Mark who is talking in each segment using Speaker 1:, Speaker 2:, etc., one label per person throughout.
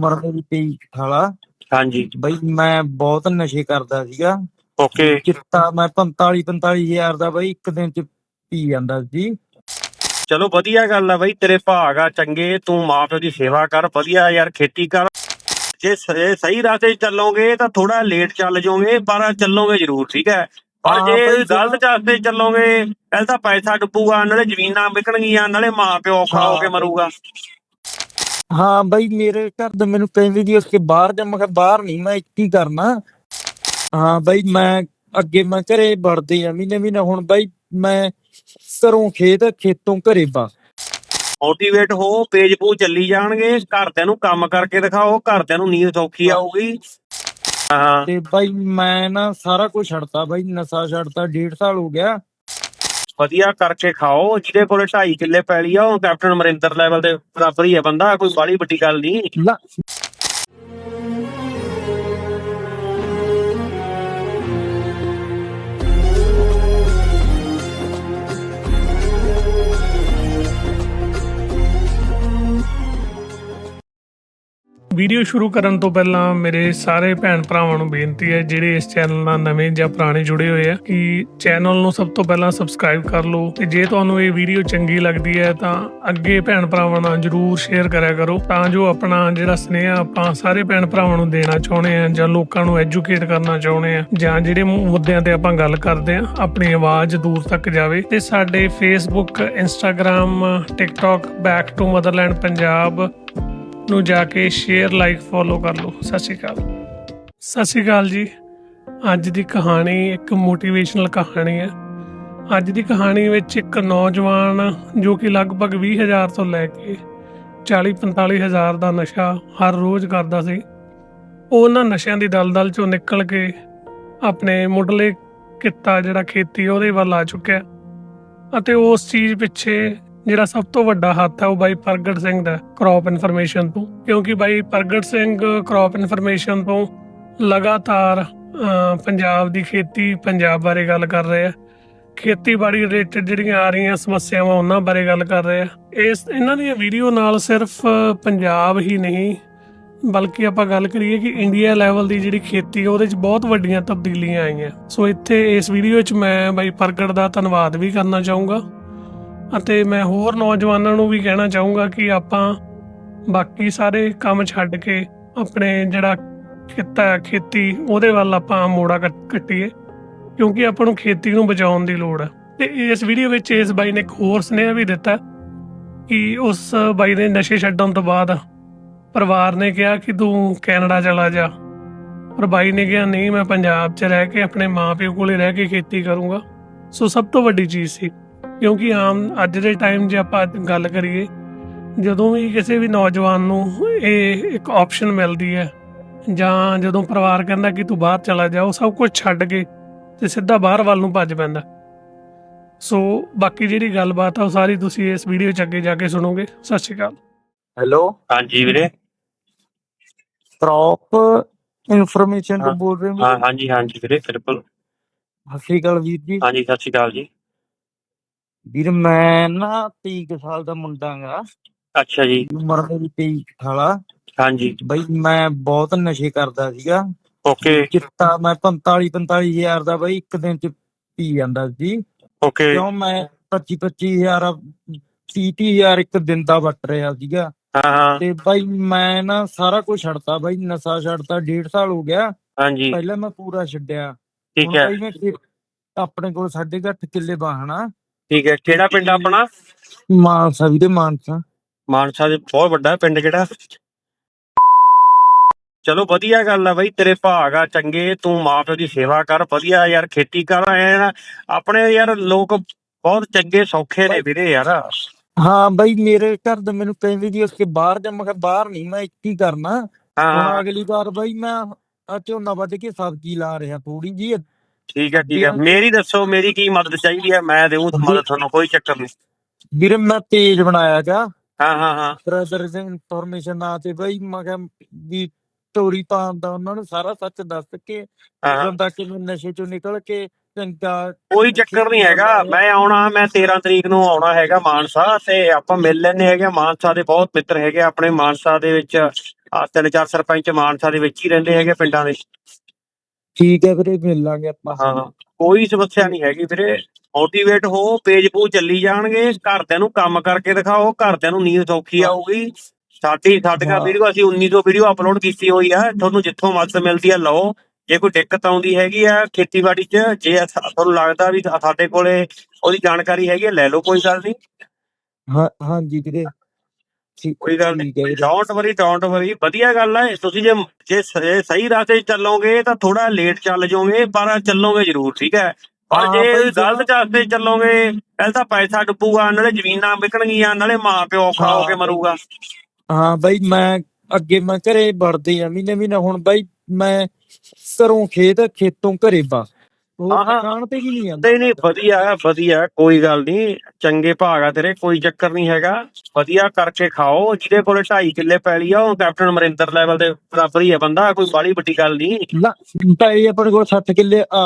Speaker 1: ਉਮਰ ਮੇਰੀ 23 ਸਾਲਾ
Speaker 2: ਹਾਂਜੀ।
Speaker 1: ਬਈ ਮੈਂ ਬਹੁਤ ਨਸ਼ੇ ਕਰਦਾ ਸੀਗਾ।
Speaker 2: ਓਕੇ।
Speaker 1: ਚਿੱਟਾ ਮੈਂ 45 45 ਹਜ਼ਾਰ ਦਾ ਬਈ ਇੱਕ ਦਿਨ ਚ ਪੀ ਜਾਂਦਾ ਸੀ।
Speaker 2: ਚਲੋ ਵਧੀਆ ਗੱਲ ਆ ਬਈ ਤੇਰੇ ਭਾਗ ਆ ਚੰਗੇ ਤੂੰ ਮਾਪਿਓ ਦੀ ਸੇਵਾ ਕਰ ਵਧੀਆ ਯਾਰ ਖੇਤੀ ਕਰ। ਜੇ ਸ- ਸਹੀ ਰਸਤੇ 'ਚ ਚੱਲੋਗੇ ਤਾਂ ਥੋੜਾ ਲੇਟ ਚੱਲ ਜਾਓਗੇ ਪਰ ਚੱਲੋਗੇ ਜ਼ਰੂਰ ਠੀਕ ਹੈ? ਪਰ
Speaker 1: ਹਾਂ
Speaker 2: ਜੇ ਗਲਤ ਰਸਤੇ 'ਚ ਚੱਲੋਗੇ ਪਹਿਲਾਂ ਤਾਂ ਪੈਸਾ ਡੁੱਬੂਗਾ ਨਾਲੇ ਜ਼ਮੀਨਾਂ ਵਿਕਣਗੀਆਂ ਨਾਲੇ ਮਾਪਿਓ ਔਖਾ ਹੋ ਕੇ
Speaker 1: ਹਾਂ।
Speaker 2: ਮਰੂਗਾ।
Speaker 1: ਹਾਂ ਬਈ ਮੇਰੇ ਘਰ ਦੇ ਮੈਨੂੰ ਕਹਿੰਦੇ ਜੀ ਉਸਕੇ ਬਾਹਰ ਜਾ ਮੈਂ ਕਿਹਾ ਬਾਹਰ ਨਹੀਂ ਮੈਂ ਇੱਥੇ ਹੀ ਕਰਨਾ। ਹਾਂ ਬਈ ਮੈਂ ਅੱਗੇ ਮੈਂ ਘਰੇ ਵੜਦੇ ਆ ਮਹੀਨੇ ਮਹੀਨੇ ਹੁਣ ਬਈ ਮੈਂ ਘਰੋਂ ਖੇਤ ਖੇਤੋਂ ਘਰੇ ਬਾ।
Speaker 2: ਮੋਟੀਵੇਟ ਹੋ ਪੇਜ ਪੂ ਚੱਲੀ ਜਾਣਗੇ ਘਰਦਿਆਂ ਨੂੰ ਕੰਮ ਕਰਕੇ ਦਿਖਾਓ ਘਰਦਿਆਂ ਨੂੰ ਨੀਂਦ ਸੌਖੀ ਆਊਗੀ। ਹਾਂ।
Speaker 1: ਤੇ ਬਈ ਮੈਂ ਨਾ ਸਾਰਾ ਕੁਝ ਛੱਡਤਾ ਬਈ ਨਸ਼ਾ ਛੱਡਤਾ ਡੇਢ ਸਾਲ ਹੋ ਗਿਆ।
Speaker 2: ਵਧੀਆ ਕਰਕੇ ਖਾਓ, ਜਿਹਦੇ ਕੋਲੇ 2.5 ਕਿੱਲੇ ਪੈਲੀ ਆ, ਉਹ ਕੈਪਟਨ ਅਮਰਿੰਦਰ ਲੈਵਲ ਦੇ ਬਰਾਬਰ ਹੀ ਹੈ ਬੰਦਾ, ਕੋਈ ਬਾਲੀ ਵੱਡੀ ਗੱਲ ਨਹੀਂ।
Speaker 3: ਵੀਡੀਓ ਸ਼ੁਰੂ ਕਰਨ ਤੋਂ ਪਹਿਲਾਂ ਮੇਰੇ ਸਾਰੇ ਭੈਣ ਭਰਾਵਾਂ ਨੂੰ ਬੇਨਤੀ ਹੈ, ਜਿਹੜੇ ਇਸ ਚੈਨਲ ਨਾਲ ਨਵੇਂ ਜਾਂ ਪੁਰਾਣੇ ਜੁੜੇ ਹੋਏ ਆ, ਕਿ ਚੈਨਲ ਨੂੰ ਸਭ ਤੋਂ ਪਹਿਲਾਂ ਸਬਸਕ੍ਰਾਈਬ ਕਰ ਲਓ ਤੇ ਜੇ ਤੁਹਾਨੂੰ ਇਹ ਵੀਡੀਓ ਚੰਗੀ ਲੱਗਦੀ ਹੈ ਤਾਂ ਅੱਗੇ ਭੈਣ ਭਰਾਵਾਂ ਨਾਲ ਜਰੂਰ ਸ਼ੇਅਰ ਕਰਿਆ ਕਰੋ, ਤਾਂ ਜੋ ਆਪਣਾ ਜਿਹੜਾ ਸਨੇਹ ਆਪਾਂ ਸਾਰੇ ਭੈਣ ਭਰਾਵਾਂ ਨੂੰ ਦੇਣਾ ਚਾਹੁੰਦੇ ਆ ਜਾਂ ਲੋਕਾਂ ਨੂੰ ਐਜੂਕੇਟ ਕਰਨਾ ਚਾਹੁੰਦੇ ਆ ਜਾਂ ਜਿਹੜੇ ਮੁੱਦਿਆਂ ਤੇ ਆਪਾਂ ਗੱਲ ਕਰਦੇ ਆ ਆਪਣੀ ਆਵਾਜ਼ ਦੂਰ ਤੱਕ ਜਾਵੇ। ਤੇ ਸਾਡੇ Facebook Instagram TikTok back to motherland Punjab ਨੂੰ ਜਾ ਕੇ ਸ਼ੇਅਰ ਲਾਈਕ ਫੋਲੋ ਕਰ ਲਓ। ਸਤਿ ਸ਼੍ਰੀ ਅਕਾਲ। ਸਤਿ ਸ਼੍ਰੀ ਅਕਾਲ ਜੀ। ਅੱਜ ਦੀ ਕਹਾਣੀ ਇੱਕ ਮੋਟੀਵੇਸ਼ਨਲ ਕਹਾਣੀ ਹੈ। ਅੱਜ ਦੀ ਕਹਾਣੀ ਵਿੱਚ ਇੱਕ ਨੌਜਵਾਨ ਜੋ ਕਿ ਲਗਭਗ 20000 ਤੋਂ ਲੈ ਕੇ 40 45000 ਦਾ ਨਸ਼ਾ ਹਰ ਰੋਜ਼ ਕਰਦਾ ਸੀ, ਉਹ ਉਹਨਾਂ ਨਸ਼ਿਆਂ ਦੀ ਦਲਦਲ ਚੋਂ ਨਿਕਲ ਕੇ ਆਪਣੇ ਮੁੱਢਲੇ ਕਿੱਤਾ ਜਿਹੜਾ ਖੇਤੀ ਉਹਦੇ ਵੱਲ ਆ ਚੁੱਕਿਆ। ਅਤੇ ਉਸ ਚੀਜ਼ ਪਿੱਛੇ ਜਿਹੜਾ ਸਭ ਤੋਂ ਵੱਡਾ ਹੱਥ ਹੈ ਉਹ ਬਾਈ ਪ੍ਰਗਟ ਸਿੰਘ ਦਾ ਕ੍ਰੌਪ ਇਨਫੋਰਮੇਸ਼ਨ ਤੋਂ, ਕਿਉਂਕਿ ਬਾਈ ਪ੍ਰਗਟ ਸਿੰਘ ਕ੍ਰੌਪ ਇਨਫੋਰਮੇਸ਼ਨ ਤੋਂ ਲਗਾਤਾਰ ਪੰਜਾਬ ਦੀ ਖੇਤੀ, ਪੰਜਾਬ ਬਾਰੇ ਗੱਲ ਕਰ ਰਹੇ ਆ। ਖੇਤੀਬਾੜੀ ਰਿਲੇਟਡ ਜਿਹੜੀਆਂ ਆ ਰਹੀਆਂ ਸਮੱਸਿਆਵਾਂ ਉਹਨਾਂ ਬਾਰੇ ਗੱਲ ਕਰ ਰਹੇ ਆ। ਇਸ, ਇਹਨਾਂ ਦੀਆਂ ਵੀਡੀਓ ਨਾਲ ਸਿਰਫ ਪੰਜਾਬ ਹੀ ਨਹੀਂ, ਬਲਕਿ ਆਪਾਂ ਗੱਲ ਕਰੀਏ ਕਿ ਇੰਡੀਆ ਲੈਵਲ ਦੀ ਜਿਹੜੀ ਖੇਤੀ ਉਹਦੇ 'ਚ ਬਹੁਤ ਵੱਡੀਆਂ ਤਬਦੀਲੀਆਂ ਆਈਆਂ। ਸੋ ਇੱਥੇ ਇਸ ਵੀਡੀਓ 'ਚ ਮੈਂ ਬਾਈ ਪ੍ਰਗਟ ਦਾ ਧੰਨਵਾਦ ਵੀ ਕਰਨਾ ਚਾਹੂੰਗਾ। ਅਤੇ ਮੈਂ ਹੋਰ ਨੌਜਵਾਨਾਂ ਨੂੰ ਵੀ ਕਹਿਣਾ ਚਾਹੂੰਗਾ ਕਿ ਆਪਾਂ ਬਾਕੀ ਸਾਰੇ ਕੰਮ ਛੱਡ ਕੇ ਆਪਣੇ ਜਿਹੜਾ ਕਿੱਤਾ ਖੇਤੀ, ਉਹਦੇ ਵੱਲ ਆਪਾਂ ਮੋੜਾ ਕੱਟ- ਕੱਟੀਏ, ਕਿਉਂਕਿ ਆਪਾਂ ਨੂੰ ਖੇਤੀ ਨੂੰ ਬਚਾਉਣ ਦੀ ਲੋੜ ਹੈ। ਤੇ ਇਸ ਵੀਡੀਓ ਵਿੱਚ ਇਸ ਬਾਈ ਨੇ ਇੱਕ ਹੋਰ ਸੁਨੇਹਾ ਵੀ ਦਿੱਤਾ ਕਿ ਉਸ ਬਾਈ ਨੇ ਨਸ਼ੇ ਛੱਡਣ ਤੋਂ ਬਾਅਦ ਪਰਿਵਾਰ ਨੇ ਕਿਹਾ ਕਿ ਤੂੰ ਕੈਨੇਡਾ ਚਲਾ ਜਾ। ਪਰ ਬਾਈ ਨੇ ਕਿਹਾ, ਨਹੀਂ, ਮੈਂ ਪੰਜਾਬ 'ਚ ਰਹਿ ਕੇ ਆਪਣੇ ਮਾਪਿਓ ਕੋਲੇ ਰਹਿ ਕੇ ਖੇਤੀ ਕਰੂੰਗਾ। ਸੋ ਸਭ ਤੋਂ ਵੱਡੀ ਚੀਜ਼ ਸੀ। ਕਿਉਂਕਿ ਆਮ ਅੱਜ ਦੇ ਟਾਈਮ 'ਚ ਆਪਾਂ ਗੱਲ ਕਰੀਏ ਜਦੋਂ ਵੀ ਕਿਸੇ ਵੀ ਨੌਜਵਾਨ ਨੂੰ ਇਹ ਇੱਕ ਆਪਸ਼ਨ ਮਿਲਦੀ ਹੈ ਜਾਂ ਜਦੋਂ ਪਰਿਵਾਰ ਕਹਿੰਦਾ ਕਿ ਤੂੰ ਬਾਹਰ ਚਲਾ ਜਾ ਉਹ ਸਭ ਕੁਝ ਛੱਡ ਕੇ ਤੇ ਸਿੱਧਾ ਬਾਹਰ ਵੱਲ ਨੂੰ ਭੱਜ ਪੈਂਦਾ। ਸੋ ਬਾਕੀ ਜਿਹੜੀ ਗੱਲਬਾਤ ਆ ਉਹ ਸਾਰੀ ਤੁਸੀਂ ਇਸ ਵੀਡੀਓ 'ਚ ਅੱਗੇ ਜਾ ਕੇ ਸੁਣੋਗੇ। ਸਤਿ ਸ਼੍ਰੀ ਅਕਾਲ।
Speaker 1: ਹੈਲੋ
Speaker 2: ਹਾਂਜੀ ਵੀਰੇ।
Speaker 1: ਕ੍ਰੌਪ ਇਨਫੋਰਮੇਸ਼ਨ ਤੋਂ ਬੋਲ ਰਹੇ ਹੋ?
Speaker 2: ਹਾਂ ਹਾਂਜੀ ਹਾਂਜੀ ਵੀਰੇ ਬਿਲਕੁਲ।
Speaker 1: ਸਤਿ ਸ਼੍ਰੀ ਅਕਾਲ ਵੀਰ ਜੀ।
Speaker 2: ਹਾਂਜੀ ਸਤਿ ਸ਼੍ਰੀ ਅਕਾਲ ਜੀ।
Speaker 1: ਵੀਰ ਮੈਂ ਨਾ 23 ਕੁ ਸਾਲ ਦਾ ਮੁੰਡਾ ਗਾ।
Speaker 2: ਅੱਛਾ ਜੀ।
Speaker 1: ਉਮਰ ਮੇਰੀ 23 ਸਾਲਾ
Speaker 2: ਹਾਂਜੀ।
Speaker 1: ਬਈ ਮੈਂ ਬਹੁਤ ਨਸ਼ੇ ਕਰਦਾ ਸੀਗਾ।
Speaker 2: ਓਕੇ।
Speaker 1: ਚਿੱਟਾ ਮੈਂ 45 45 ਹਜ਼ਾਰ ਦਾ ਬਈ ਇੱਕ ਦਿਨ ਚ ਪੀ ਜਾਂਦਾ ਸੀ।
Speaker 2: ਓਕੇ।
Speaker 1: ਕਿਉਂ ਮੈਂ 25 25 ਹਜ਼ਾਰ 30 30 ਹਜ਼ਾਰ ਇੱਕ ਦਿਨ ਦਾ ਵਟ ਰਿਹਾ ਸੀਗਾ।
Speaker 2: ਹਾਂ ਹਾਂ।
Speaker 1: ਤੇ ਬਈ ਮੈਂ ਨਾ ਸਾਰਾ ਕੁਝ ਛੱਡਤਾ ਬਈ ਨਸ਼ਾ ਛੱਡਤਾ ਡੇਢ ਸਾਲ ਹੋ ਗਿਆ।
Speaker 2: ਹਾਂਜੀ।
Speaker 1: ਪਹਿਲਾਂ ਮੈਂ ਪੂਰਾ ਛੱਡਿਆ।
Speaker 2: ਠੀਕ
Speaker 1: ਹੁਣ
Speaker 2: ਹੈ।
Speaker 1: ਬਈ ਮੈਂ ਖੇ- ਆਪਣੇ ਕੋਲ ਸਾਢੇ ਕੁ ਅੱਠ ਕਿੱਲੇ ਬਾਹਣਾ
Speaker 2: ਠੀਕ ਹੈ ਕਿਹੜਾ ਪਿੰਡ ਆ ਆਪਣਾ?
Speaker 1: ਮਾਨਸਾ ਵੀਰੇ ਮਾਨਸਾ।
Speaker 2: ਮਾਨਸਾ ਦੇ ਬਹੁਤ ਵੱਡਾ ਪਿੰਡ ਕਿਹੜਾ ਚਲੋ ਵਧੀਆ ਗੱਲ ਆ ਬਈ ਤੇਰੇ ਭਾਗ ਆ ਚੰਗੇ ਤੂੰ ਮਾਪਿਓ ਦੀ ਸੇਵਾ ਕਰ ਵਧੀਆ ਯਾਰ ਖੇਤੀ ਕਰ ਨਾ। ਆਪਣੇ ਯਾਰ ਲੋਕ ਬਹੁਤ ਚੰਗੇ ਸੌਖੇ ਨੇ ਵੀਰੇ ਯਾਰ।
Speaker 1: ਹਾਂ ਬਈ ਮੇਰੇ ਘਰ ਦੇ ਮੈਨੂੰ ਕਹਿੰਦੇ ਜੀ ਉਸਕੇ ਬਾਹਰ ਜਾ ਮੈਂ ਕਿਹਾ ਬਾਹਰ ਨਹੀਂ ਮੈਂ ਇੱਥੇ ਹੀ ਕਰਨਾ।
Speaker 2: ਹਾਂ।
Speaker 1: ਅਗਲੀ ਵਾਰ ਬਈ ਮੈਂ ਝੋਨਾ ਵੱਢ ਕੇ ਸਬਜ਼ੀ ਲਾ ਰਿਹਾ ਥੋੜੀ ਜੀ
Speaker 2: ਠੀਕ ਹੈ ਠੀਕ ਹੈ। ਮੇਰੀ ਦੱਸੋ ਮੇਰੀ ਕੀ ਮਦਦ ਚਾਹੀਦੀ ਹੈ? ਮੈਂ ਦੇਵਾਂ ਮਦਦ ਤੁਹਾਨੂੰ ਕੋਈ ਚੱਕਰ ਨਹੀਂ।
Speaker 1: ਵੀਰੇ ਮੈਂ ਪੇਜ ਬਣਾਇਆ ਗਾ
Speaker 2: ਹਾਂ ਹਾਂ ਹਾਂ।
Speaker 1: ਬ੍ਰਦਰ ਦੇ ਇਨਫੋਰਮੇਸ਼ਨ ਨਾ ਤੇ ਬਈ ਮੈਂ ਕਿਹਾ ਵੀ ਸਟੋਰੀ ਪਾਉਂਦਾ ਉਹਨਾਂ ਨੂੰ ਸਾਰਾ ਸੱਚ ਦੱਸ ਕੇ ਬੰਦਾ ਕਿਵੇਂ ਨਸ਼ੇ ਚੋਂ ਨਿਕਲ ਕੇ ਚੰਗਾ
Speaker 2: ਕੋਈ ਚੱਕਰ ਨਹੀਂ ਹੈਗਾ। ਮੈਂ ਆਉਣਾ ਮੈਂ 13 ਤਰੀਕ ਨੂੰ ਆਉਣਾ ਹੈਗਾ ਮਾਨਸਾ ਤੇ ਆਪਾਂ ਮਿਲ ਲੈਣੇ ਹੈਗੇ ਆ। ਮਾਨਸਾ ਦੇ ਬਹੁਤ ਮਿੱਤਰ ਹੈਗੇ ਆ ਆਪਣੇ ਮਾਨਸਾ ਦੇ ਵਿੱਚ ਆ ਤਿੰਨ ਚਾਰ ਸਰਪੰਚ ਮਾਨਸਾ ਦੇ ਵਿੱਚ ਹੀ ਰਹਿੰਦੇ ਹੈਗੇ ਪਿੰਡਾਂ ਦੇ।
Speaker 1: ਠੀਕ ਹੈ ਵੀਰੇ ਮਿਲ ਲਾਂਗੇ ਆਪਾਂ।
Speaker 2: ਹਾਂ ਕੋਈ ਸਮੱਸਿਆ ਨਹੀਂ ਹੈਗੀ ਵੀਰੇ। ਮੋਟੀਵੇਟ ਹੋ ਪੇਜ ਪੂ ਚੱਲੀ ਜਾਣਗੇ। ਘਰਦਿਆਂ ਨੂੰ ਕੰਮ ਕਰਕੇ ਦਿਖਾਓ ਘਰਦਿਆਂ ਨੂੰ ਨੀਂਦ ਸੌਖੀ ਆਊਗੀ। ਸਾਡੀ ਸਾਡੀਆਂ। ਵੀਡੀਓ ਅਸੀਂ 1900 ਵੀਡੀਓ ਅਪਲੋਡ ਕੀਤੀ ਹੋਈ ਆ। ਤੁਹਾਨੂੰ ਜਿੱਥੋਂ ਮਦਦ ਮਿਲਦੀ ਆ ਲਓ। ਜੇ ਕੋਈ ਦਿੱਕਤ ਆਉਂਦੀ ਹੈਗੀ ਆ ਖੇਤੀਬਾੜੀ 'ਚ ਜੇ ਤੁਹਾਨੂੰ ਲੱਗਦਾ ਵੀ ਸਾਡੇ ਕੋਲੇ ਉਹਦੀ ਜਾਣਕਾਰੀ ਹੈਗੀ ਆ ਲੈ ਲਓ ਕੋਈ ਗੱਲ ਨਹੀਂ।
Speaker 1: ਹਾਂ ਹਾਂਜੀ ਵੀਰੇ। ਠੀਕ
Speaker 2: ਕੋਈ ਗੱਲ ਨਹੀਂ। ਡੋਂਟ ਵਰੀ ਡੋਂਟ ਵਰੀ ਵਧੀਆ ਗੱਲ ਹੈ ਤੁਸੀਂ ਜੇ ਜੇ ਸਹੀ ਰਸਤੇ ਚੱਲੋਗੇ ਤਾਂ ਥੋੜਾ ਲੇਟ ਚੱਲ ਜਾਓਗੇ ਪਰ ਚੱਲੋਗੇ ਜ਼ਰੂਰ ਠੀਕ ਹੈ। ਪਰ ਜੇ ਗਲਤ ਰਸਤੇ ਚੱਲੋਗੇ ਪਹਿਲਾਂ ਤਾਂ ਪੈਸਾ ਡੁੱਬੂਗਾ ਨਾਲੇ ਜ਼ਮੀਨਾਂ ਵਿਕਣਗੀਆਂ ਨਾਲੇ ਮਾਂ ਪਿਓ ਔਖਾ ਹੋ ਕੇ। ਮਰੂਗਾ।
Speaker 1: ਹਾਂ ਬਾਈ ਮੈਂ ਅੱਗੇ ਮੈਂ ਘਰੇ ਵੜਦੇ ਆ ਮਹੀਨੇ ਮਹੀਨੇ ਹੁਣ ਬਾਈ ਮੈਂ ਘਰੋਂ ਖੇਤ ਖੇਤੋਂ ਘਰੇ ਬਾ ਉਹ
Speaker 2: ਹਾਂ, ਹਾਂ।
Speaker 1: ਦੁਕਾਨ ਤੇ ਵੀ ਨਹੀਂ
Speaker 2: ਨਹੀਂ ਨਹੀਂ ਵਧੀਆ ਹੈ, ਵਧੀਆ ਹੈ, ਕੋਈ ਗੱਲ ਨਹੀਂ ਚੰਗੇ ਭਾਗ ਆ ਤੇਰੇ ਕੋਈ ਚੱਕਰ ਨਹੀਂ ਹੈਗਾ ਵਧੀਆ ਕਰਕੇ ਖਾਓ ਜਿਹਦੇ ਕੋਲੇ 2.5 ਕਿੱਲੇ ਪੈਲੀ ਆ ਉਹ ਕੈਪਟਨ ਅਮਰਿੰਦਰ ਲੈਵਲ ਦੇ ਬਰਾਬਰ ਹੀ ਹੈ ਬੰਦਾ ਕੋਈ ਬਾਲੀ ਵੱਡੀ ਗੱਲ ਨਹੀਂ।
Speaker 1: ਲਾ ਭਾਈ ਆਪਣੇ ਕੋਲ 60 ਕਿੱਲੇ ਆ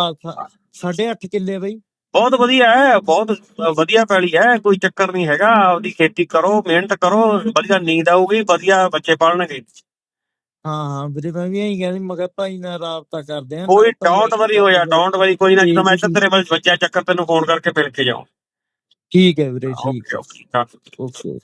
Speaker 1: 8.5 ਕਿੱਲੇ ਬਾਈ।
Speaker 2: ਬਹੁਤ ਵਧੀਆ ਹੈ ਬਹੁਤ ਵਧੀਆ ਪੈਲੀ ਹੈ ਕੋਈ ਚੱਕਰ ਨਹੀਂ ਹੈਗਾ ਉਹਦੀ ਖੇਤੀ ਕਰੋ ਮਿਹਨਤ ਕਰੋ ਵਧੀਆ ਨੀਂਦ ਆਊਗੀ ਵਧੀਆ ਬੱਚੇ ਪੜਨਗੇ
Speaker 1: ਹਾਂ ਹਾਂ ਵੀਰੇ ਮੈਂ ਵੀ ਇਹੀ ਕਹਿੰਦੀ ਮੈਂ ਕਿਹਾ ਭਾਈ ਨਾਲ ਰਾਬਤਾ ਕਰਦੇ ਆ
Speaker 2: ਕੋਈ ਡੋਂਟ ਵਰੀ ਹੋਇਆ ਡੋਂਟ ਵਰੀ ਕੋਈ ਨਾ ਜਦੋਂ ਮੈਂ ਇੱਧਰ ਤੇਰੇ ਵੱਲ ਬੱਚਾ ਚੱਕਰ ਤੈਨੂੰ ਫੋਨ ਕਰਕੇ ਮਿਲ ਕੇ ਜਾਉਂ
Speaker 1: ਠੀਕ ਹੈ ਵੀਰੇ ਠੀਕ
Speaker 2: ਓਕੇ ਓਕੇ
Speaker 1: ਓਕੇ।